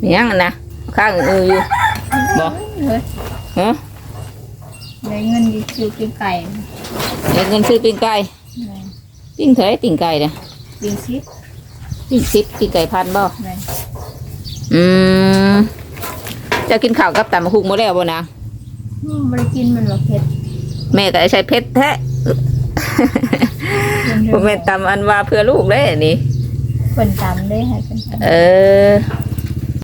มีหยังอะนะข้างอืออยู่บ่เฮ้ยฮะได้เงินดีคิวกินไก่ได้เงินซื้อปิ้งไก่แม่นปิ้งเท่าไหร่ปิ้งไก่เนี่ยกินซิปปิ้งสิบปิ้งไก่พันบ่แม่นอืมจะกินข้าวกับตำบักหุ่งบ่แล้วบ่นะอืมบ่ได้กินมันบ่เผ็ดแม่ก็ใช้เพชรแท้บ่แม่นตำอันว่าเพื่อลูกเด้นี่คนตำได้ให้กันตำเออ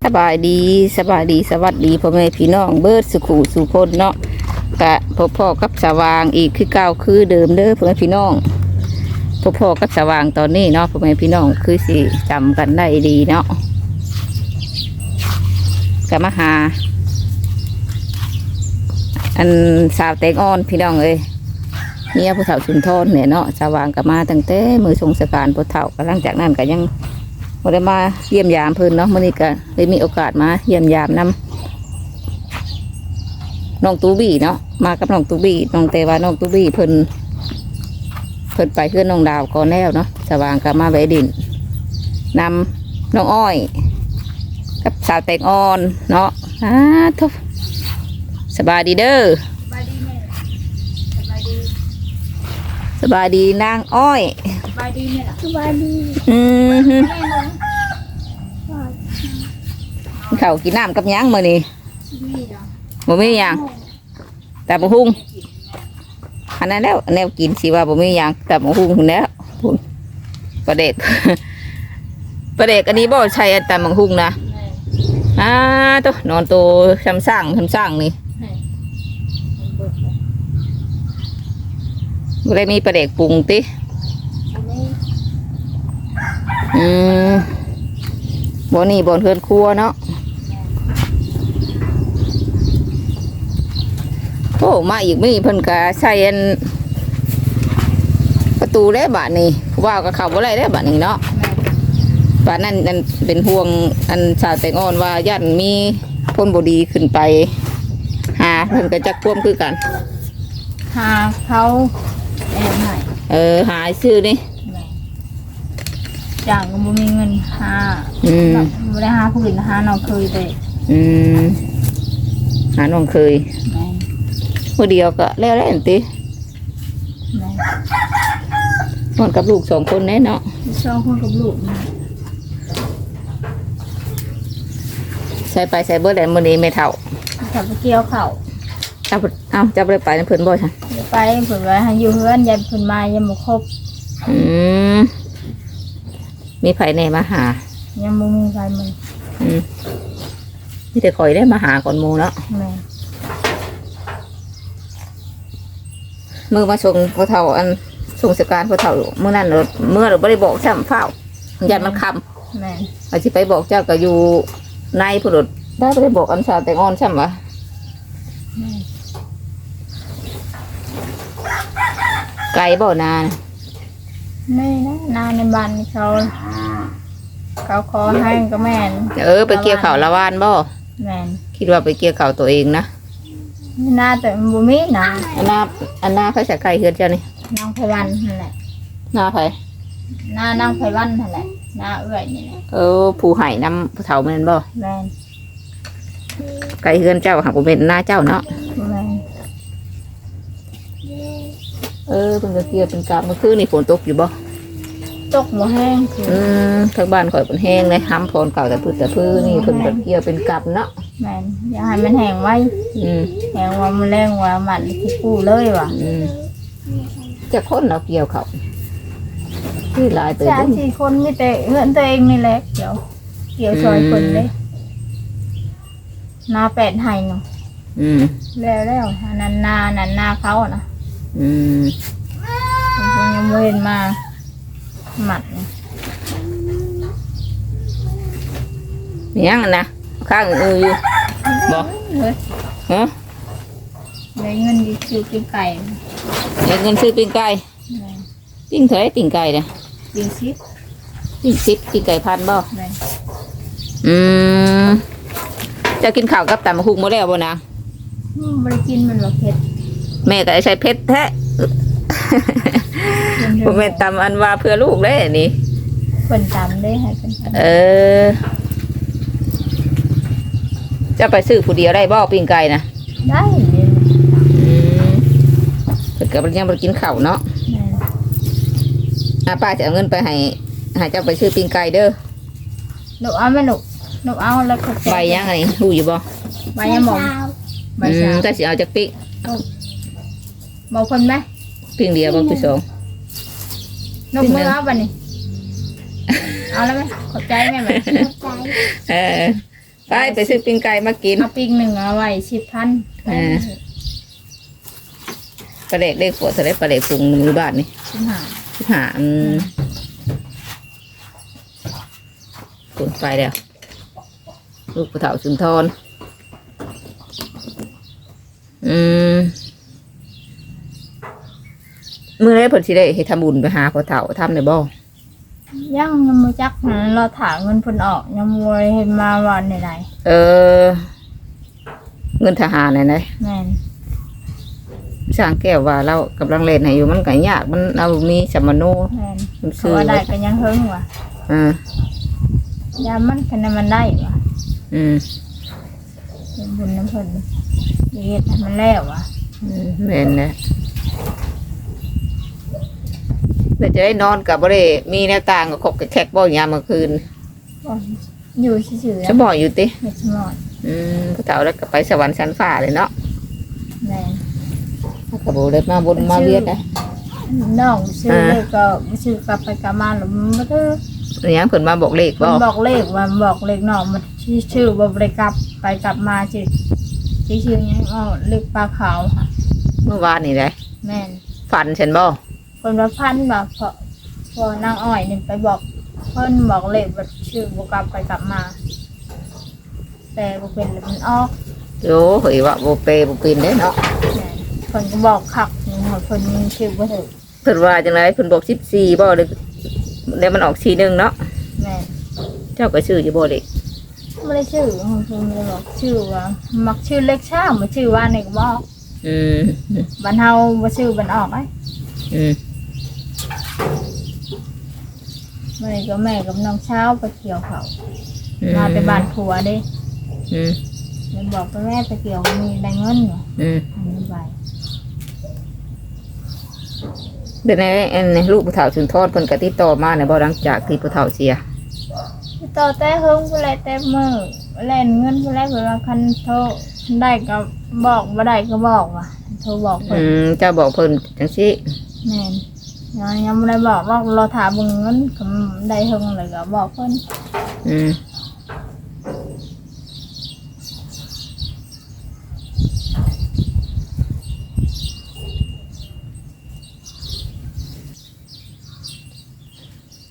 สบายดีสบายดีสวัสดีพ่อแม่พี่น้องเบิดสุขุสุพนเนาะกะพ่อพ่อกับสว่างอีกคือเก่าคือเดิมเด้อพ่อแม่พี่น้องพ่อพ่อกับสว่างตอนนี้เนาะพ่อแม่พี่น้องคือสิจำกันได้ดีเนาะกะมาหา อันสาวแตงอ่อนพี่น้องเอ้ยเมียผู้เฒ่าชุนทนเนี่ยเนาะสว่างกับมาตั้งแต่มือทรงสการผู้เฒ่าก็หลังจากนั้นก็ยัง บ่ได้มาเยี่ยมยามเพิ่นเนาะมื้อนี้ก็ได้มีโอกาสมาเยี่ยมยามนํน้องตูบี้เนาะมากับน้องตูบี้น้องแต่ว่าน้องตูบี้เพิ่นเพิ่นไปเพื่อนน้องดาวก่อนแล้วเนาะสว่างก็มาแวะดินนำน้องอ้อย กับสาวแตงอ่อนเนาะอ้าทุกสบายดีเด้อสบายดีแม่สบายดีสบายดีนางอ้อยสบายดีแม่ล่ะสบายดีอือฮึแม่ ลงข้าวกินน้ำกับหยังมื้อนี้นี่เนาะบ่มีหยังแต่บ่ฮุงอันนั้นแล้วแนวกินสิว่าบ่มีหยังแต่บ่ฮุงพุ่นแหล้วพุ่นประเด็กประเด็กอันนี้บ่ใช่อันแต่บ่ฮุงนะแม่อ่าตัวนอนโตซ้ำสร้างซ้ำสร้างนี่แม่มันเบิดแล้วบ่ได้มีประเด็กปรุงติอันนี้อืมบ่นี่บ่เฮือนครัวเนาะ อ้มาอีกมีเพิ่นก็ใส่อันประตูได้บาดนี้ว่าวก็เข้าบ่ได้ได้บาดนี้เนาะแม่ว่านั่นนั่นเป็นห่วงอันชาวแตงอ่อนว่าญาติมีพ้นบดีขึ้นไป หาเพิ่นก็จักพ่วมคือกัน หาเขาแอบให้เออหาซื้อนี่แม่จ้างก็บ่มีเงินหาอืมบ่ได้หาผู้อื่นหาน้องเคยไปอืมหาน้องเคยแม่ ผู้เดียวก็แล้วแล้วอันติแม่นอนกับลูกสองคนแน่เนาะชอบคนกับลูกแม่ใส่ไปใส่เบิดแล้วมื้อนี้ไม่เท่าขับไปเกี่ยวเขาเอาเอ้าจะบ่ได้ไปนำเพิ่นบ่ซั่นเดี๋ยวไปเผื่อไว้ให้อยู่เฮือนยันเพิ่นมายังบ่ครบอืมมีไผแน่มาหา ยังบ่มีใครมันอืมมีแต่ข่อยได้มาหาก่อนหมู่เนาะแม่ มือมาส่งพ่อเฒ่าอันส่งสการพ่อเฒ่ามื้อนั้นเราเมื่อเราบ่ได้บอกซ้ำเฝ้ายันมันคำแม่อาสิไปบอกเจ้าก็อยู่ในผู้ดดได้บ่ได้บอกอันสาวแต่งอ่อนซ้ำวะแม่ไกลบ่นานแม่นะนาในบ้านเขา เขาขอให้ก็แม่นเออ ไปเกี่ยวข้าวละวานบ่แม่นคิดว่าไปเกี่ยวข้าวตัวเองนะ นาแต่มันบ่มีนาอันหน้าอันหน้าเขาจะไกลเฮือนเจ้านี่นางไผวันนั่นแหละหน้าไผนานางไผวันนั่นแหละนาเอื้อยนี่แหละเออผู้ไห้นำผู้เฒ่าแม่นบ่แม่นไกลเฮือนเจ้าหักบ่เป็นหน้าเจ้าเนาะแม่นเออเพิ่นก็เกี่ยวเป็นกาบเมื่อคืนนี่ฝนตกอยู่บ่ตกบ่แห้งคืออืมทางบ้านข่อยเพิ่นแห้งเลยห้ำพรเก่าแต่พืชแต่พืชนี่เพิ่นก็เกี่ยวเป็นกาบเนาะ แม่นอย่าให้มันแห้งไว้อืมแห้งว่ามันแรงว่ามันสิกู้เลยว่ะอืมจะคนเราเกี่ยวเขาที่หลายเติบสามเด้อสี่คนมีแต่เฮือนตัวเองนี่แหละเดี๋ยวเกี่ยวซอยคนเด้นาแปดไห้เนาะอืมแล้วแล้วอันนั้นนาอันนั้นนาเขาอะนะอืมผมก็ยังไม่เห็นมาหมัดเนี่ยมีหยังอะนะ ข้างอืออยู่บ่เฮ้ยฮะได้เงินดีคิวกินไก่ได้เงินซื้อปิ้งไก่แม่นปิ้งเท่าไหรปิ้งไก่เนี่ยกินซิปปิ้งสิบปิ้งไก่พันบ่แม่นอืมจะกินข้าวกับตำบักหุ่งบ่แล้วบ่นะอืมบริกินมันบ่เผ็ดแม่ก็ใช้เพชรแท้บ่แม่นตำอันว่าเพื่อลูกเด้นี่คนตำได้ให้คนตเออ จะไปซื้อผู้เดียวได้บ่ปิ้งไก่นะได้อืมเพิ่นก็บ่ยังบ่ได้กินข้าวเนาะแม่นอะป้าจะเอาเงินไปให้ให้เจ้าไปซื้อปิ้งไก่เด้อหนูเอาไหมหนูหนูเอาแล้วก็แจกใบยังไงรู้อยู่บ่ใบยังหมองใบอืชามถ้าสิเอาจากปิ้งบอกคนไหมปิ้งเดียวบ่คือสองหนูมือเอาบันนี้เอาแล้วไหมขอบใจแม่ไหม เออ ไปไปซื้อปิ้งไก่มากิน เอาปีกหนึ่งเอาไว้สิบพันเออปลาเล็กเล็กปวดเท่าไรปลาเล็กปรุงมือบาทนี่สิบห้าสิบห้าอืมปรุงไปแล้วลูกผู้เฒ่าสุนทรอืมมื่อไรผลสิได้ให้ทำบุญไปหาพ่อเฒ่าทำได้บ่ ยังยังมือจักนะเราถามเงินเพิ่นออกยังมวยเห็นมาวันไหนเออ เงินทหารไหนไหนๆแม่นสร้างแก้วว่าเรากำลังเล่นให้อยู่มันก็ยากมันเอามีสัมมโนแม่นมันเขาซื้อว่าได้ก็ยังเฮิงว่ะอ่ายามมันคะแนนมันได้ว่ะอืมเป็นบุญน้ำเพิ่นเฮ็ดให้มันแล้วว่ะอืมแม่นนะ แล้วจะได้นอนกับบ่ได้มีแนวต่างกับขบกับแขกบ่ยามเมื่อคืนโอ้ยอยู่ซื่อๆฉันบอกอยู่ติเฮ็ดสมอดอืมพระเฒ่าแล้วก็ไปสวรรค์ชั้นฟ้าเลยเนาะแม่นก็บ่ได้มาบนมาเวียนนะน้องซื้ออ่าเลขก็ซื้อกลับไปกลับมาแล้วมันบ่ได้อหยังเพิ่นมาบอกเลขมับ่นบอกเลขว่ามันบอกเลขน้องมันชื่อชื่อบ่ได้กลับไปกลับมาสิชื่อชื่อหยังอ๋อเลขปลาขาวค่ะเมื่อวานนี่แหละแม่นฝันฉันบ่ คนว่าพันว่าเพราะพอนางอ้อยนี่ไปบอกเพิ่นบอกเลขว่าชื่อบ่กลับไปกลับมา แต่บ่เป็นแล้วมันออกโอ้เฮ้ยว่าบ่เปบ่เป็นเด้เนาะแม่นเพิ่นก็บอกคักนี่ค่ะเพิ่นชื่อบ่ถูกเพิ่นว่าจังไดเพิ่นบอก14บ่เด้แล้วมันออก41เนาะแม่นเจ้าก็ชื่ออยู่บ่เด้ไม่ได้ชื่อของเพิ่นไม่ได้บอกชื่อว่ามักชื่อเลขช้าบ่ชื่อว่านี่ก็บอกอืมบ้านเฮาบ่ชื่อบ้านออกไอ้ อืม มื่อนี้ก็แม่กับน้องเช้าไปเกี่ยวเขาอืมาไปบ้านผัวเด้อืมมันบอกไปแม่ไปเกี่ยวมีได้เงินเหรออืมอันนี้ไปเดี๋ยวในอันนี้ลูกผู้เฒ่าสุนทรเพิ่นก็ติดต่อมาเนี่ยบ่หลังจากที่ผู้เฒ่าเสียต่อแต่เฮิงผู้ไรแต่มือเล่นเงินผู้ไรเวลาคันโทรได้ก็บอกบ่ได้ก็บอกว่ะโทรบอกเพิ่อืนมเจ้าบอกเพิ่นจังซี่แม่น ยังยังบ่ได้บอกว่าเราถามเบิ่งเงินก็ได้เฮิงเลยก็บอกเพิ่นอืม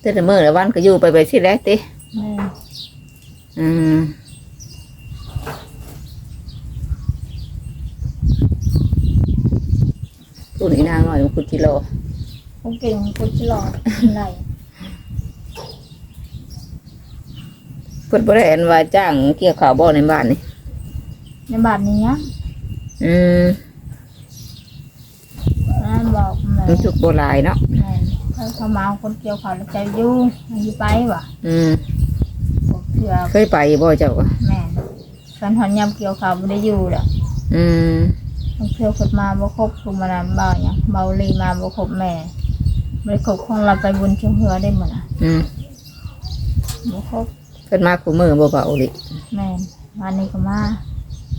แต่ละมื้อละวันก็อยู่ไปไปสิแหล้วติแม่นอืมตู้นี้นางหน่อยมันคุณกิโล ผู้เก่งผู้ฉลาดได้เพิ่นบ่ได้อันว่าจ้างเกี่ยวข้าวบ่ในบ้านนี่ในบ้านนี้นะอืมนั่นบอกแม่มันสุกโบหลายเนาะแม่นเขาเขามาเอาคนเกี่ยวเขาแล้วใจอยู่มันอยู่ไปว่ะอืมบอกเถื่อเคยไปบ่เจ้าก็แม่นสันหอนยำเกี่ยวเขาไม่ได้อยู่แล้วอืมมันเที่ยวขึ้นมาบ่ครบคือมานำเบาอย่างเบาลีมาบ่ครบแม่ ไม่ได้ครบของเราไปบุญเชียงเฮือได้หมดอะอืมบ่ครบเพิ่นมาคู่มือบ่เบาดิแม่นวันนี้ก็มา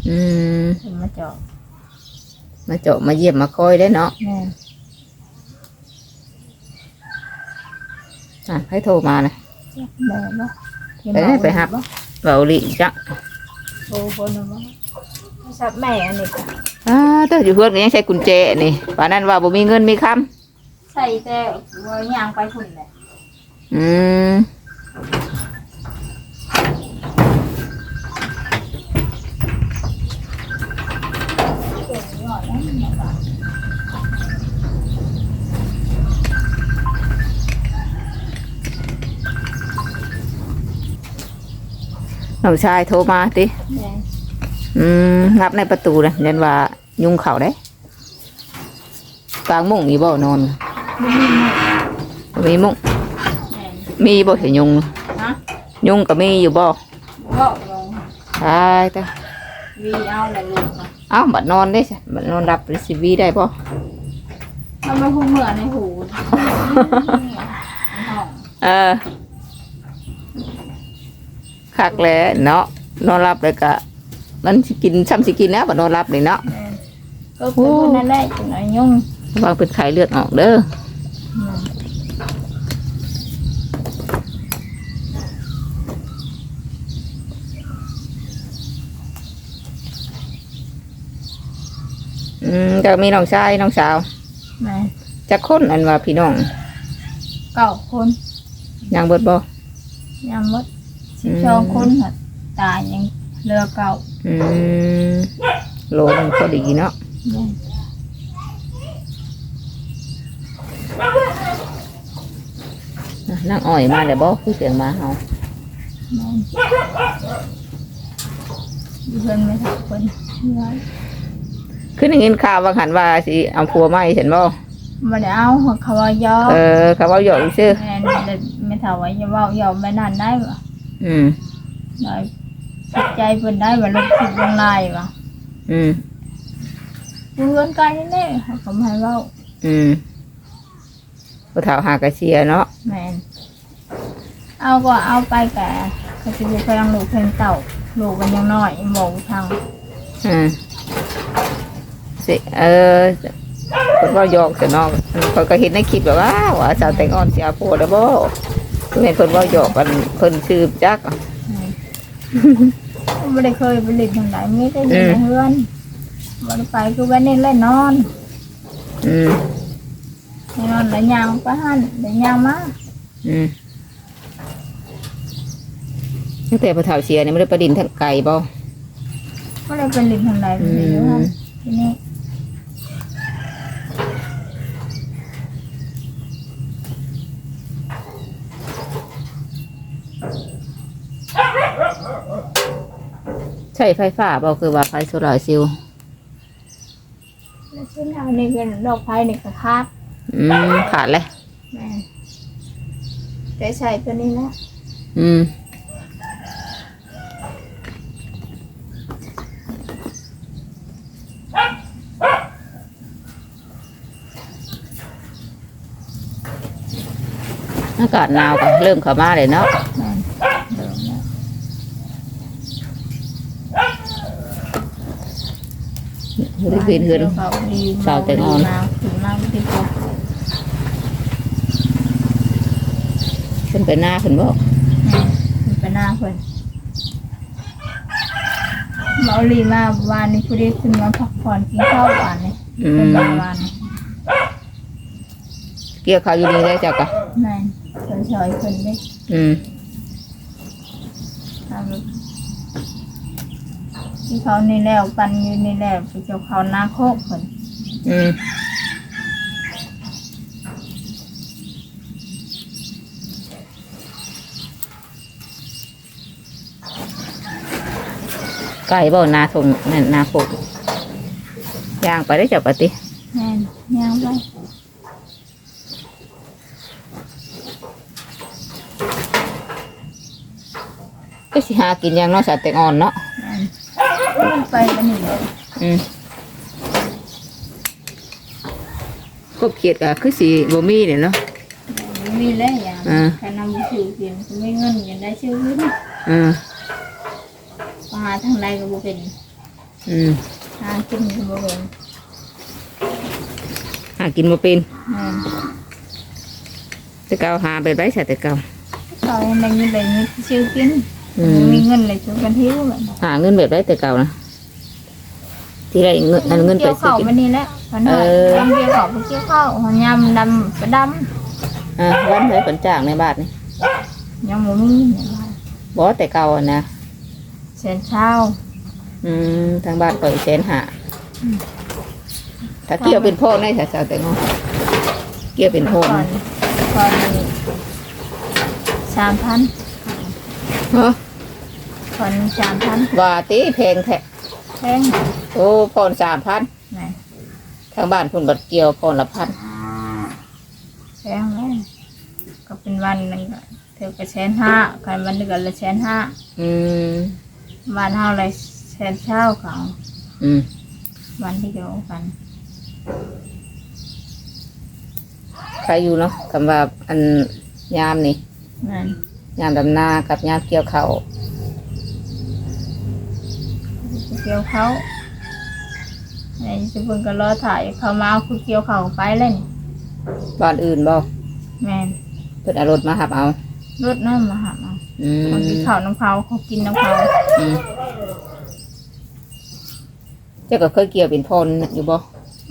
อืมเพิ่นมาเจาะมาเจาะมาเยี่ยมมาคอยได้เนาะแม่นอะให้โทรมานะแม่บ่ที่ไปไหนไปหับบ่เบาดิจ้ะโอ้คนน่ะบ่สับแม่อันนี้ก็อ่าแต่อยู่เพื่อนก็ยังใช้กุญแจนี่ป่านนั้นว่าบ่มีเงินมีคำ ใส่แต่ว่าย่างไปพุ่นแหละอืมเก่งยอดนะแม่ว่าน้องชายโทรมาติแม่อืมงับในประตูนะยันว่ายุงเข่าได้กลางมุ้งมีบ่นอนบ่ มีหมู่บ่มีมุ้งแม่นมีบ่เห็นยุงฮะยุงก็มีอยู่บ่เว้าลงตายแต่วีเอาแหละลูกอะเอ้าบัดนอนได้ใช่บัดนอนรับรีซีวีได้ป่ะมันมาพูดเหมือนในหูเนี่ยในห้องเออคักแหล้วเนาะนอนรับเลยกะมันสิกินซ้ำสิกินนะบัดนอนรับเลยเนาะแม่นก็เป็นคนนั่นแหละจังหน่อยยุ่งระวังเป็นไข้เลือดออกเด้ออืม อืมก็มีน้องชายน้องสาวแม่นจักคนอันว่าพี่น้องเก้าคนยังเบิดบ่ยังหมดสิบสองคนค่ะตายยังเหลือเก่าอืมโลนึงพอดีเนาะแม่นนั่งอ้อยมาเดี๋ยวบ่คือเสียงหมาเฮาแม่นอยู่เพิ่นไม่ทักเพิ่นย้าย คือได้ยินข่าวว่าหันว่าสิเอาผัวใหม่เห็นบ่บ่ได้เอาหัวเขาว่ายอเออเขาเว้าหยอกอีซื่อแม่นแต่ไม่เท่าว่าอย่าเว้าอย่าไปนั่นได้บ่อืมได้จิตใจเพิ่นได้ว่าลงคิดลงลายบ่อืมเพื่อนกันนี่แหละเขาก็ไม่ให้เว้าอืมผู้เฒ่าหากระเชียเนาะแม่นเอาก็เอาไปแก่เขาจะอยู่แพงลูกแพงเต่าลูกมันยังน้อยหมูทางอืม สิเออเพิ่นเว้าหยอกแต่เนาะเขาก็เห็นในคลิปแบบว่าว่าสาวแต่งอ่อนสิเอาผัวแล้วบ่คือเห็นเพิ่นเว้าหยอกกันเพิ่นชื่อจักไม่ได้เคยไปเล่นทางไหนไม่ได้อยู่ในเฮือนบ่ได้ไปคือวันนี้เล่นนอนอืมนอนแล้วยางไปหันแล้วยางมาอืมตั้งแต่ผู้เฒ่าเสียนี่ไม่ได้ประดินทางไก่บ่ไม่ได้ไปเล่นทางไหนอืไม่รู้มที่นี่ ใช่ไฟฟ้าบ่คือว่าไฟโซลาร์เซลล์แล้วชิ้นเอานี่เป็นดอกไผ่นี่ก็คาดอืมขาดเลยแม่นแต่ใส่ตัวนี้นะอืมอากาศหนาวก็เริ่มเข้ามาเลยเนาะ แม่นเดิมนะ บริเวณเฮือนเขาดีสาวแตงอ่อนมาถึงมากที่สุดขึ้นไปหน้าขึ้นบ่มันเป็นหน้าเพิ่นเมาลีมาวานนี้ผู้ได้ขึ้นมาพักผ่อนกินข้าวหวานนี่อืเป็นมบางวันนี่เกี่ยวข้าวอยู่นี่ได้จักกะแม่นเพิ่นซอยเพิ่นได้อืมทำ ที่เขานี่แล้วปันอยู่นี่แล้วไปเจ้าเขาหน้าโคกเพิ่นอืมไก่บ่นาทงนั่นนาโคกย่างไปได้จับปฏิแม่นย่างไปก็สิหากินอย่างเนาะสาแตงอ่อนเนาะแม่นมัน ไปกันนี่เลยอืมกบเขียดก็คือสิบ่มีเนี่ยเนาะไม่มีแล้วอย่างอ่าแค่นำไปซื้อกินก็ไม่เงินยังได้ซื้อกินอืมมาหาทางใดก็บ่เป็นอืมหากินก็บ่เป็นหากินบ่เป็นแม่นแต่เก่าหาไปไว้ซะแต่เก่าเขายังได้เงินได้เงินซื้อกินอืมมีเงินเลยซื้อกันทิ้วแบบหาเงินแบบได้แต่เก่านะ ที่ได้เงินอันเงินไปเกี่ยวซื้อข้าวกินมานี่แหละพันหน่อยเออทำเกี่ยวข้าวไปเกี่ยวข้าวหอยำดำไปดอ่าวันไหนผลจ้างในบ้านนี่ำยังบ่มีเนี่ยว่าบ่แต่เก่าอะนะเสียนเช้า อืมทางบ้านเปิดแสนหาถ้าเกี่ยวเป็นพ่อในสาวๆแต่งงเกี่ยวเป็นพ่อก่อนก่อนสามพันฮะก่อนสามพันว่าตีแพงแท้ แพงโอ้พรสามพันไหนทางบ้านคุณบัดเกี่ยวพรละพันแพงเลยก็เป็นวันหนึงก็เธอก็แสนห้ากันวันหนึงก็ละแสนห้าอืมบ้านเฮาเลยสแสนเช้าเขาอืมวันที่เดียวกันใครอยู่เนาะคำว่าอันยามนี่นั่นยามดำนากับยามเกี่ยวเขาวเกี่ยวเขาไอ้จะเพิ่งก็รอถ่ายเขามาเอาคือเกี่ยวเขาไปเลยนี่บ้านอื่นบ่แม่นเพิ่นเอารถมาหับเอา รถน้ำมาหาเอาอืมคนที่เขาน้ำเขาเขากินน้ำเขาอืมเจ้าก็เคยเกี่ยวเป็นพรอยู่บ่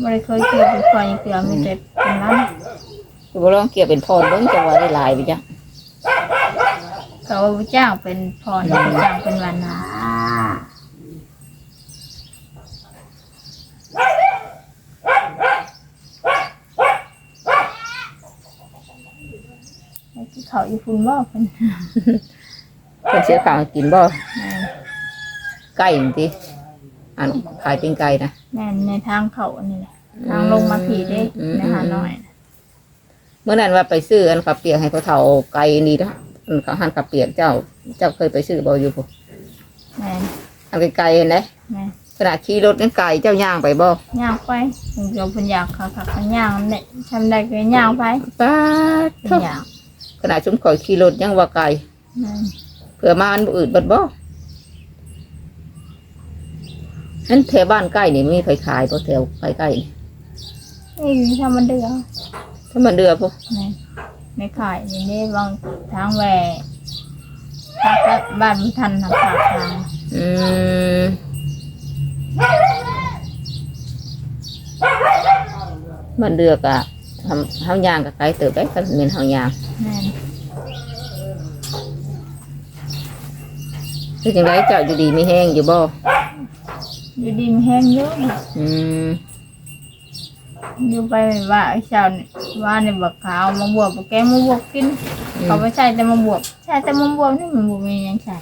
ไม่ได้เคยเกี่ยวเป็นไฟเกี่ยวไม่ได้เป็นน้ำคือบ่ลองเกี่ยวเป็นพรเบิ่งจังว่าได้หลายไปจ้ะเขาจ้างเป็นพรเขาจ้างเป็นวันนาไอ้ที่ เขาอยู่ฝุ่นบ่เพิ่นเพิ่นเสียข้าวให้กินบ่แม่นไก่นี่ติอันขายเป็นไก่นะแม่นในทางเขาอันนี้แหละทางลงมาผีได้อืมในหาน้อยน่ะเมื่อนั้นว่าไปซื้ออันขับเปียกให้เขาเฒ่าไก่นี่นะอันเขาหั่นขับเปียกเจ้า เจ้าเคยไปซื้อบ่อยู่พุ่นแม่นอันไกลๆเห็นไหมแม่นขณะขี่รถนั่นไก่เจ้าย่างไปบ่ย่างไปถึงเราเป็นอยากเขาขับย่างเนี่ยทำได้ก็ย่างไปป้าดเป็นเท่าอยาก ขณะชุมข่อยขี่รถยังว่าไกลแม่นเผื่อมาอันบ่อื่นเบัดบ่นั่นแถวบ้านใกล้นี่มีไผขายบ่แถวใกล้ๆนี่นี่อยู่ทำมันเดือดถ้ามันเดือบ่แม่นไม่ขายอย่างนี้บางทางแหวทางก็บ้านไม่ทันทางปากทางอืมมันเดือกอะทำ เฮาย่างกับไก่เติบได้คันแม่นเฮาย่างแม่นคือจังไดเจ้าอยู่ดีมีแห้งอยู่บ่อยู่ดินแห้งเยอะอืมอยู่ไปว่าไอ้เช้าเนี่ยว่าในบักขาวมาบวบบักแกงมาบวบกิน เขาไม่ใช่แต่มาบวบใช่แต่มาบวบนี่มันบวบมีหยังใช่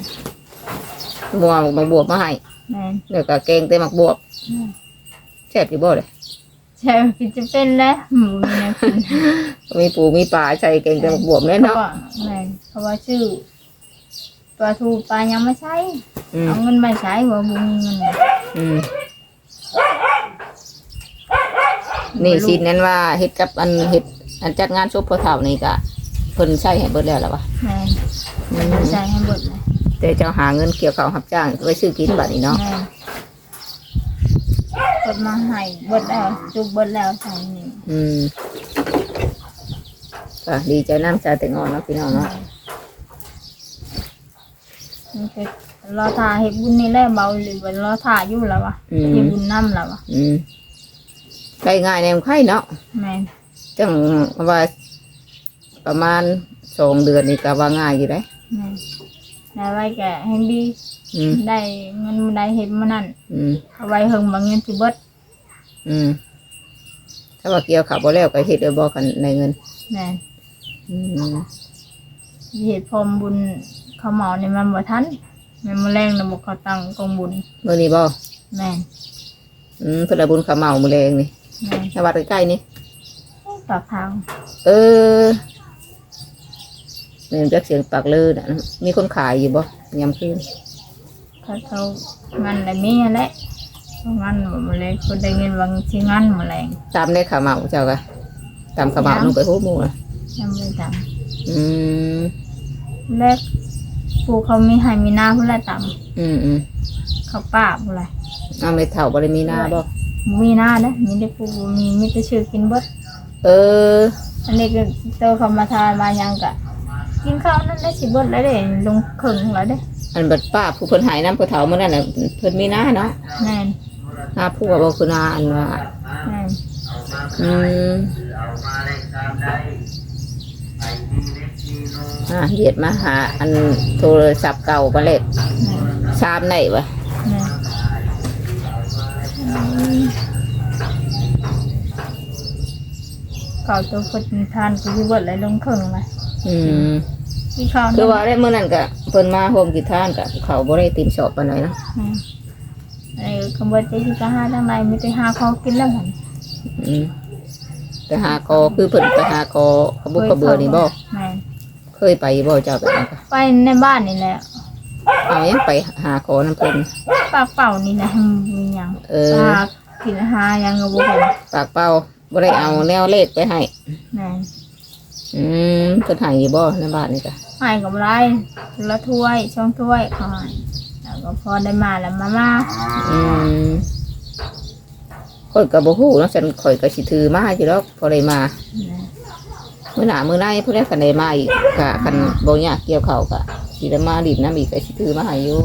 บัวมาบวบมาให้แม่น เดี๋ยวก็แกงเต็มหมักบวบแซ่บอยู่บ่เลย ใช่กินจะเป็นแล้วหมูมีนะกินมีปูมีปลาใส่แกงเต็มหมักบวบแน่เขาเนาะว่าแม่นเขาว่าชื่อปลาทูปลายังไม่ใช่อืมเอาเงินมาใช้ว่าบุมีเงินอืมนี่สินั้นว่าเฮ็ดกับอันเฮ็ดอันจัดงานชุบพอเฒ่านี่ก็เพิ่นใช้ให้เบิดแล้วล่ะวะแม่นอืมันมใช้ให้เบิดเลยแต่เจ้าหาเงินเกี่ยวข้าวรับจ้างไว้ซื้อกินบัดนี้เนาะ แม่น เบิดมาให้เบิดแล้วจุกเบิดแล้วใส่นี่อืมก็ดีใจน้ำใจแต่งอนเนาะพี่น้องเนาะมันเป็นรอถ่าเฮ็ดบุญนี่แหละเบาหรือว่ารอถ่าอยู่แล้ววะอืมเฮ็ดบุญน้ำแล้ววะอืมได้ง่ายแนมไข่เนาะแม่นจังว่า ประมาณสองเดือนนี่ก็ว่าง่ายอยู่ได้แม่นได้ไว้แก่แห่งดี อืมได้เงินมาได้เฮ็ดมานั่นอืมเอาไว้เฮิงบางเงินสิเบิดอืมถ้าว่าเกี่ยวขับบ่แล้วก็เฮ็ดได้บ่กันในเงิน แม่นอืมเหตุพรมบุญเขาเหมานี่มันบ่ทันแม่นมาแรงนะบ่เขาตั้งกองบุญ มื้อนี้บ่แม่นอืมเพิ่นเอาบุญข้าวเมามื้อแรงนี่แม่นในวัดใกล้ๆนี่ ปากทางเออเนี่ยจักเสียงปากลือน่ะมีคนขายอยู่บ่ยามคืน เขาเขางานได้มีนั่นแหละงานบ่มาเลยคนได้เงินบางสิงานมาแรงตามได้ข้าวเมาเจ้าก็ตามข้าวเมาลงไปโหหมู่น่ะยังไม่ทอืมำแรกผู้เขามีให้มีหน้าผู้ละต่อืมอืมำเขาป้าผู้ละเอาไม่เฒ่าบ่ได้มีหน้าบ่บ่มีหน้าเด้อมีแต่ผู้บ่มีมีแต่ชื่อกินเบิดเออ อันนี้ก็เจอเขามาทานมายังกะกินข้าวนั่นได้สิเบิดแล้วเด้ลงครึ่งแล้วเด้ อันบัดป้าผู้เพิ่นหายน้ำผู้เฒ่ามื้อนั้นน่ะเพิ่นมีหน้าเนาะแม่นหน้าผู้ว่าบ่คือหน้าอันว่าแม่นอืมอ่าเหยียดมาหา อันโทรศัพท์เก่ามาเล็ดแม่นชามไหนวะแม่นเก่าตัวคนทานกูสิเบิดแล้วลงครึ่งเลยอืม กินข้าวคือว่าได้เมื่อนั้นก็เพิ่นมาโฮมกินทานกับเขาบ่ได้ติมสอบปานใดเนาะแม่นไอ้คำว่าจะสิจะหาทางใดมีแต่หาของกินแล้วมันอืมแต่หากอคือเพิ่นไปหากอกระบุกกระเบือนี่บ่แม่นเคยไปบ่เจ้าแบบนั้นก็ไปในบ้านนี่แหละเอายังไปหาขอน้ำเพิ่นปากเป่านี่นะมีหยังเออปากกินหายังก็บ่เห็นปากเป้าบ่ได้เอาแนวเลขไปให้แม่น อืมเพิ่นให้อยู่บ่ในบ้านนี่ก็ให้กับไรละถ้วยช่องถ้วยขอให้แล้วก็พอได้มาแล้วมามาอืมข่อยก็บ่ฮู้เนาะฉันข่อยก็สิถือมาอยู่ดอกพอได้มามื้อหน้ามื้อในผู้ใดคันได้มาอีกก็คันบ่ยากเกี่ยวข้าวก็สิได้มาดิบน้ำอีกก็สิถือมาให้อยู่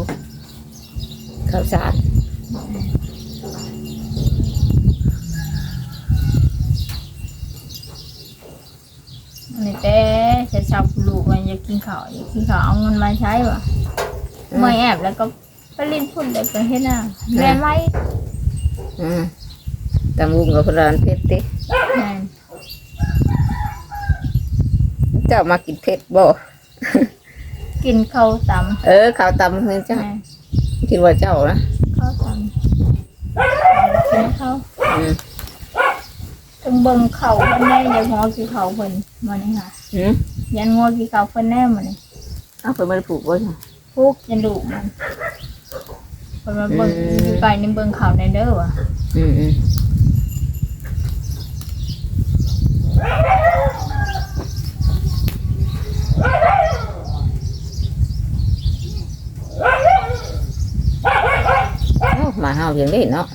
ข้าวสาร อันนี้ แต่จะชอบลูกมันอยากกินข้าวอยากกินข้าวเอาเงินมาใช้วะเมื่อแอบแล้วก็ไปเล่นพุ่นเลยไปเฮ็ดน่ะแม่นไว้อืมตำวุงกับพนร้านเพชรติแม่นเจ้ามากินเพชรบ่กินข้าวตเออข้าวตำเพิ่นำเจ้าแม่นคิดว่าเจ้านะข้าวตำกินข้าว อืม ต้องเบิ่งเข่าเพิ่นแน่อย่างงอกี่เข่าเพิ่นมานี่ค่ะอืมยันงอกี่เข่าเพิ่นแน่มานี่เอาเพิ่นมาผูกไว้ค่ะ พุกยันดุมันเพิ่นมาเบิ่งอืม อยู่ไกลนี่เบิ่งเข่าในเด้อว่ะอืมอืมเอ้ามาเฮาเพียงได้เนาะ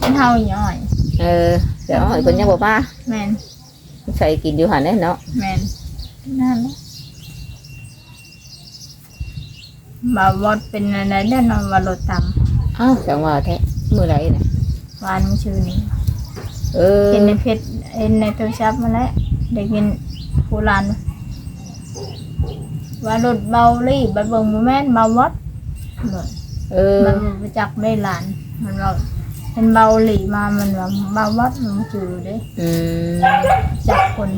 มันเฮาย่อย เออเดี๋ยวอ้อยเพิ่นยังบ่มาแม่นใส่กินอยู่หั่นแหละเนาะแม่นนั่นแหละบาวอดเป็นอะไรแน่นอนว่ารถต่อ้าวจังว่าแท้มื้อไหนน่ะำวานมันชื่อนี้เออเห็นในเพจเห็นในโทรศัพท์มาแล้วได้ยินผู้รานว่ารถเบาลี่บัดเบิ่งโมแม่นเบาวอดเลยเออ มันไปจักได้หลานมันเรา เห็นเบาหลีมามันว่าเบาวัดมันจือเด้อืมจักคน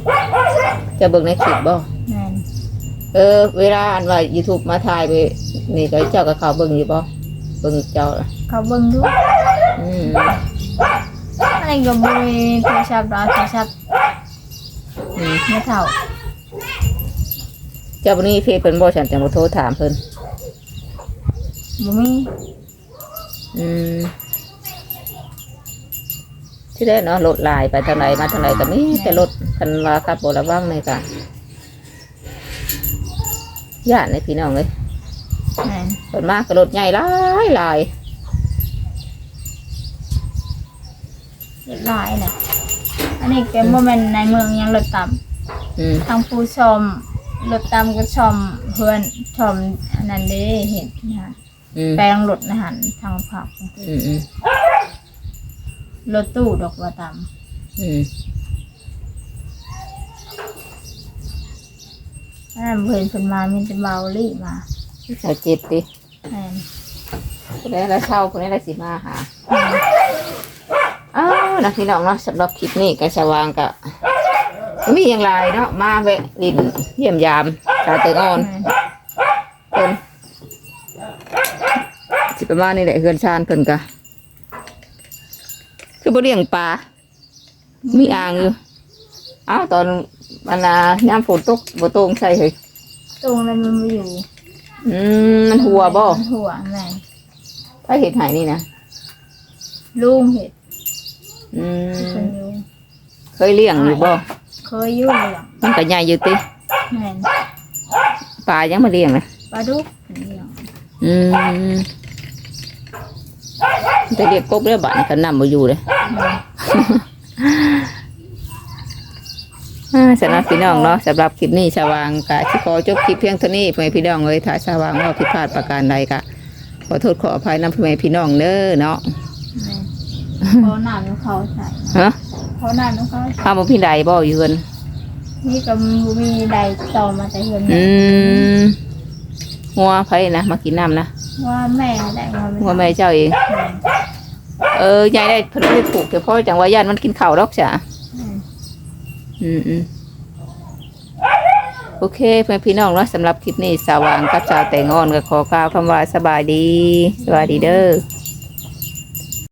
จะเบิ่งในคลิปบ่แม่นเออ เวลาอันว่า YouTube มาถ่ายไปนี่ก็เจ้ากับเขาเบิ่งอยู่บ่เบิ่งเจ้าล่ะเขาเบิ่งดูอืมอันนี้ก็บ่มีโทรศัพท์ดอกโทรศัพท์อืมไม่เท่าเจ้าบ่นี้เฟซเพิ่นบ่ฉันจังบ่โทรถามเพิ่นบ่มีอืม ที่ได้เนาะรถหลายไปทางไหนมาทางไหนก็มีแต่รถคันว่าขับบ่ระวังนี่ก็ย่านในพี่น้องเอ้ยแม่นเพิ่นมาก็รถใหญ่หลายหลายเรียบร้อยแหละอันนี้แกบ่แม่นในเมืองยังรถต่ำอืมทางผู้ชมรถต่ำก็ชมเพื่อนชมอันนั้นเด้เห็นนะฮะอืมแปลงรถนะหันทางผักอืมอืม รถตู้ดอกว่าต่ำอืมอันนั้นเพิ่นเพิ่นมามีแต่เบาลี่มาเอาเจ็ดติแม่นคนนี้ละเช่าคนนี้ละสิมาหาอ้าวนะพี่น้องเนาะสำหรับคลิปนี้ก็สว่างก็มีอย่างไรเนาะมาแวะลินเยี่ยมยามชาวเตงออน แม่นเพิ่นสิประมาณนี้แหละเฮือนชานเพิ่นก็คือ บ่เลี้ยงปลา มีอ่างอยู่อ้าวตอนมันน่ะยามฝนตกบ่ตรงใส่เฮ้ยตรงนั้นมันไม่อยู่อืมมันหัวบ่มันหัวแม่นถ้าเห็ดหายนี่นะลุงเห็ดอืเพิ่มนอยู่เคยเลี้ยงอยู่บ่เคยอยู่เลี้ยงมันก็ใหญ่อยู่ติแม่นปลายังมาเลี้ยงเลยปลาดุกเพิ่นเลี้ยงอืม จะเรียกกบเรียกบ้านเขานำมาอยู่เลยแม่นอ่าสำหรับพี่น้องเนาะสำหรับคลิปนี้สว่างกะที่ขอจบคลิปเพียงเท่านี้พ่อแม่พี่น้องเลยถ้าสว่างว่าผิดพลาดประการใดกะขอโทษขออภัยนำพ่อแม่พี่น้องเด้อเนาะแม่นพอน้ำของเขาใส่ฮะพอน้ำของเขาใส่ข้าวบ่พี่ใดบ่อยู่เพิ่นนี่ก็บ่มีใดต่อมาแต่เฮือนอืมงัวไผนะมากินน้ำนะว่าแม่ได้มางัวแม่เจ้าเองแม่น เออยายได้เพิ่นบ่ได้ปลูกแต่พ่อจังว่าย่านมันกินข้าวดอกจ้ะอืมอืมโอเคเพื่อนพี่น้องเนาะสำหรับคลิปนี้สว่างกับชาวแต่งอ่อนก็ขอกล่าวคำว่าสบายดี สวัสดีเด้อ